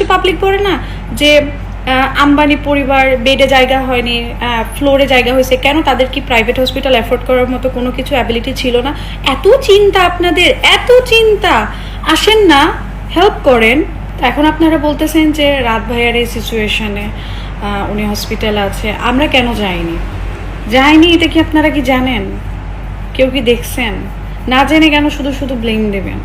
কিছু পাবলিক বলে না যে আম্বানি পরিবার, বেডে জায়গা হয়নি ফ্লোরে জায়গা হয়েছে, কেন তাদের কি প্রাইভেট হসপিটাল অ্যাফোর্ড করার মতো কোনো কিছু অ্যাবিলিটি ছিল না? এত চিন্তা আপনাদের, এত চিন্তা! আসেন না হেল্প করেন। এখন আপনারা বলতেছেন যে, রাত ভাইয়ার এই সিচুয়েশনে উনি হসপিটাল আছে, আমরা কেন যাইনি? যাইনি এটা কি আপনারা কি জানেন? কেউ কি দেখছেন? না জেনে কেন শুধু শুধু ব্লেম দেবেন?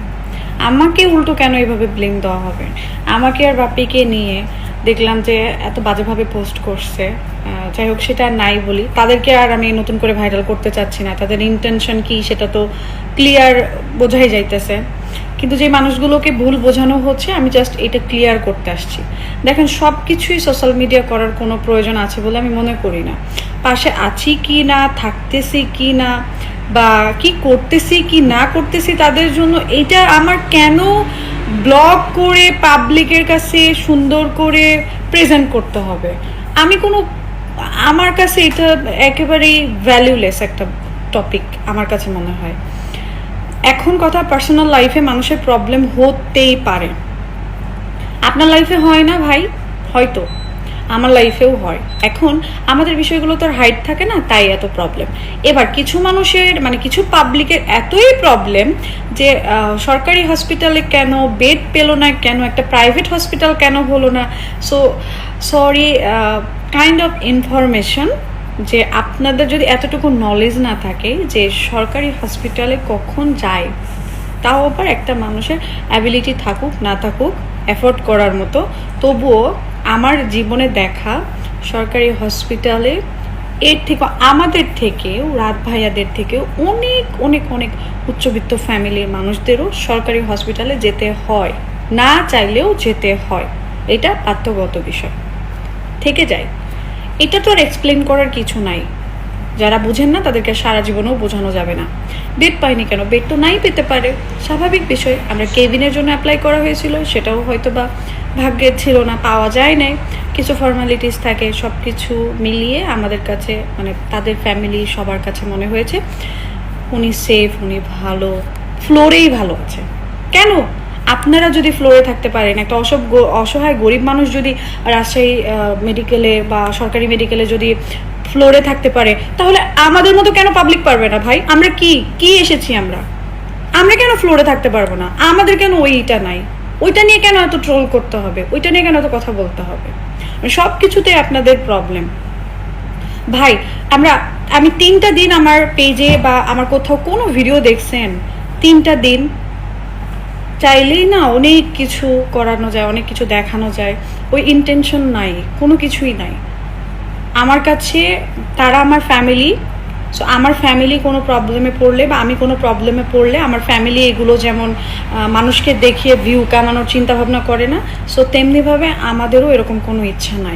আমাকে উল্টো কেন এইভাবে ব্লেম দেওয়া হবে? আমাকে আর বাপিকে নিয়ে দেখলাম যে এত বাজেভাবে পোস্ট করছে। যাই হোক, সেটা নাই বলি। তাদেরকে আর আমি নতুন করে ভাইরাল করতে চাচ্ছি না। তাদের ইন্টেনশন কি সেটা তো ক্লিয়ার বোঝাই যাইতেছে। কিন্তু যে মানুষগুলোকে ভুল বোঝানো হচ্ছে, আমি জাস্ট এটা ক্লিয়ার করতে আসছি। দেখেন সব কিছুই সোশ্যাল মিডিয়া করার কোনো প্রয়োজন আছে বলে আমি মনে করি না। পাশে আছি কি না, থাকতেছি কি না, বা কি করতেছি কি না করতেছি তাদের জন্য এটা আমার কেন ব্লগ করে পাবলিকের কাছে সুন্দর করে প্রেজেন্ট করতে হবে? আমি কোনো, আমার কাছে এটা একেবারেই ভ্যালুলেস একটা টপিক আমার কাছে মনে হয়। এখন কথা পার্সোনাল লাইফে মানুষের প্রবলেম হতেই পারে। আপনার লাইফে হয় না ভাই? হয়তো। আমার লাইফেও হয়। এখন আমাদের বিষয়গুলো তো হাইট থাকে না, তাই এত প্রবলেম এবার কিছু মানুষের মানে কিছু পাবলিকের এতই প্রবলেম যে সরকারি হসপিটালে কেন বেড পেল না কেন, একটা প্রাইভেট হসপিটাল কেন হলো না? So sorry kind of information যে আপনাদের যদি এতটুকু নলেজ না থাকে যে সরকারি হসপিটালে কখন যায়, তাও আবার একটা মানুষের অ্যাবিলিটি থাকুক, না থাকুক অ্যাফোর্ড করার মতো। তবুও আমার জীবনে দেখা সরকারি হসপিটালে এর থেকে আমাদের থেকেও, রাত ভাইয়াদের থেকেও অনেক অনেক অনেক উচ্চবিত্ত ফ্যামিলির মানুষদেরও সরকারি হসপিটালে যেতে হয়। না চাইলেও যেতে হয়। এটা আত্মগত বিষয়। থেকে যায় এটা তো আর এক্সপ্লেন করার কিছু নাই। যারা বুঝেন না, তাদেরকে সারা জীবনেও বোঝানো যাবে না। বেড পাইনি কেন? বেড তো নাই পেতে পারে। স্বাভাবিক বিষয়, আমরা কেবিনের জন্য অ্যাপ্লাই করা হয়েছিল, সেটাও হয়তো বা ভাগ্যের ছিল না, পাওয়া যায় নাই। কিছু ফর্মালিটিস থাকে সব কিছু মিলিয়ে আমাদের কাছে মানে তাদের ফ্যামিলি সবার কাছে মনে হয়েছে। উনি সেফ উনি ভালো ফ্লোরেই ভালো আছে। কেন? আপনারা যদি ফ্লোরে থাকতে পারেন, একটা অসব অসহায় গরিব মানুষ যদি রাজশাহী মেডিকেলে বা সরকারি মেডিকেলে যদি ফ্লোরে থাকতে পারে, তাহলে আমাদের মতো কেন পাবলিক পারবে না ভাই? আমরা কি কি এসেছি আমরা? আমরা কেন ফ্লোরে থাকতে পারব না? আমাদের কেন ওইটা নাই? ওইটা নিয়ে কেন এত ট্রোল করতে হবে? ওইটা নিয়ে কেন এত কথা বলতে হবে? সব কিছুতে আপনাদের প্রবলেম ভাই, আমরা, আমি তিনটা দিন আমার পেজে বা আমার কোথাও কোনো ভিডিও দেখছেন, তিনটা দিন চাইলেই না অনেক কিছু করানো যায়, অনেক কিছু দেখানো যায়। ওই ইন্টেনশন নাই, কোনো কিছুই নাই। আমার কাছে, তারা আমার ফ্যামিলি সো আমার ফ্যামিলি কোনো প্রবলেমে পড়লে বা আমি কোনো প্রবলেমে পড়লে আমার ফ্যামিলি এগুলো যেমন মানুষকে দেখিয়ে ভিউ কামানোর চিন্তাভাবনা করে না সো তেমনিভাবে আমাদেরও এরকম কোনো ইচ্ছা নাই।